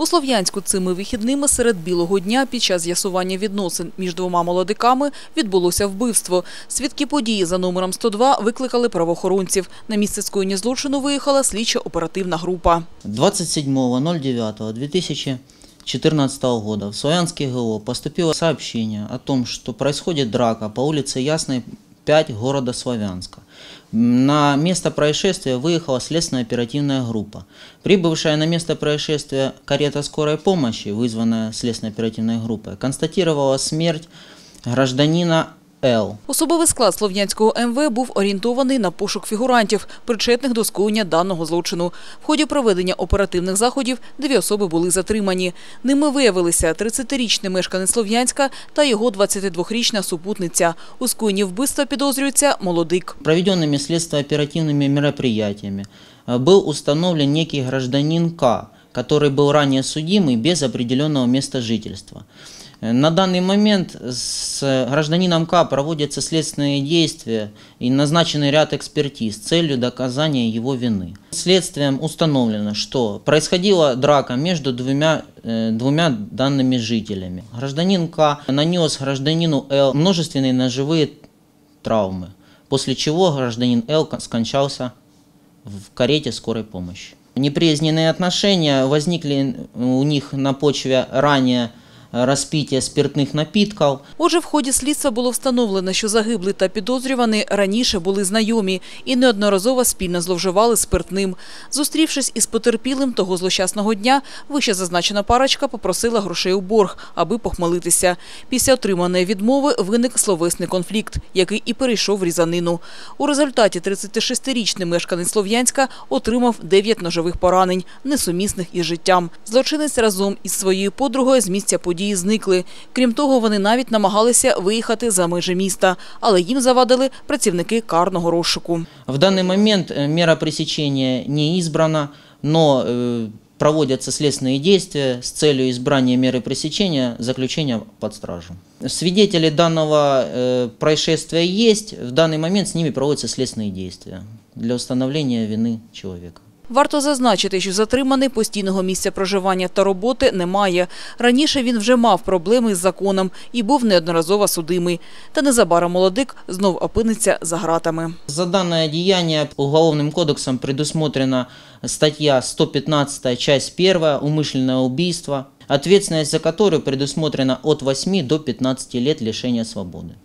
У Слов'янську цими вихідними серед білого дня під час з'ясування відносин між двома молодиками відбулося вбивство. Свідки події за номером 102 викликали правоохоронців. На місце скоєння злочину виїхала слідчо-оперативна група. 27.09.2014 года в Славянский ГО поступило сообщение о том, что происходит драка по улице Ясной 5 города Славянска. На место происшествия выехала следственная оперативная группа. Прибывшая на место происшествия карета скорой помощи, вызванная следственной оперативной группой, констатировала смерть гражданина Л. Особовий склад Слов'янського МВ був орієнтований на пошук фігурантів, причетних до скоєння даного злочину. В ході проведення оперативних заходів дві особи були затримані. Ними виявилися 30-річний мешканець Слов'янська та його 22-річна супутниця. У скоєнні вбивства підозрюється молодик. Проведенными следственно-оперативными мероприятиями э, был установлен некий гражданин К, который был ранее судимый без определенного места жительства. На данный момент с гражданином К проводятся следственные действия и назначенный ряд экспертиз с целью доказания его вины. Следствием установлено, что происходила драка между двумя, э, двумя данными жителями. Гражданин К нанес гражданину Л множественные ножевые травмы, после чего гражданин Л скончался в карете скорой помощи. Неприязненные отношения возникли у них на почве ранее распития спиртных напитков. Отже, в ході слідства було встановлено, що загиблий та підозрюваний раніше були знайомі і неодноразово спільно зловживали спиртним. Зустрівшись із потерпілим того злощасного дня, вище зазначена парочка попросила грошей у борг, аби похмелитися. Після отриманої відмови виник словесний конфлікт, який і перейшов різанину. У результаті 36-річний мешканець Слов'янська отримав 9 ножових поранень, несумісних із життям. Злочинець разом із своєю подругою з місця події зникли. Крім того, вони навіть намагалися виїхати за межі міста, але їм завадили працівники карного розшуку. В данный момент э, мера пресечения не избрана, но э, проводятся следственные действия с целью избрания меры пресечения, заключения под стражу. Свидетели данного э, происшествия есть, в данный момент с ними проводятся следственные действия для установления вины человека. Варто зазначити, що затриманий постійного місця проживання та роботи немає. Раніше він вже мав проблеми з законом і був неодноразово судимий. Та незабаром молодик знов опиниться за гратами. За данное деяние Уголовным кодексом предусмотрена статья 115, часть 1, умышленное убийство, ответственность за которую предусмотрена от 8 до 15 лет лишения свободы.